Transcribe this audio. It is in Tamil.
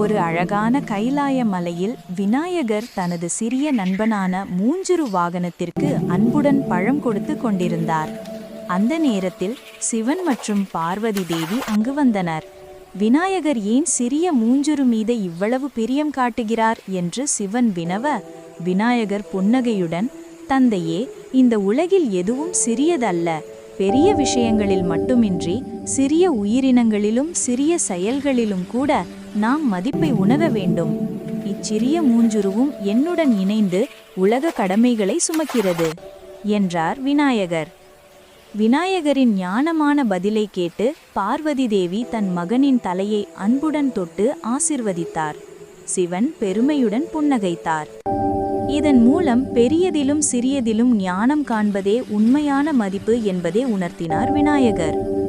ஒரு அழகான கைலாய மலையில் விநாயகர் தனது சிறிய நண்பனான மூஞ்சுரு வாகனத்திற்கு அன்புடன் பழம் கொடுத்து கொண்டிருந்தார். அந்த நேரத்தில் சிவன் மற்றும் பார்வதி தேவி அங்கு வந்தனர். விநாயகர் ஏன் சிறிய மூஞ்சுரு மீது இவ்வளவு பிரியம் காட்டுகிறார் என்று சிவன் வினவ விநாயகர் புன்னகையுடன் தந்தையே இந்த உலகில் எதுவும் சிறியதல்ல. பெரிய விஷயங்களில் மட்டுமின்றி சிறிய உயிரினங்களிலும் சிறிய செயல்களிலும் கூட நாம் மதிப்பை உணர வேண்டும். இச்சிறிய மூஞ்சுருவும் என்னுடன் இணைந்து உலக கடமைகளை சுமக்கிறது என்றார் விநாயகர். விநாயகரின் ஞானமான பதிலை கேட்டு பார்வதி தேவி தன் மகனின் தலையை அன்புடன் தொட்டு ஆசிர்வதித்தார். சிவன் பெருமையுடன் புன்னகைத்தார். இதன் மூலம் பெரியதிலும் சிறியதிலும் ஞானம் காண்பதே உண்மையான மதிப்பு என்பதை உணர்த்தினார் விநாயகர்.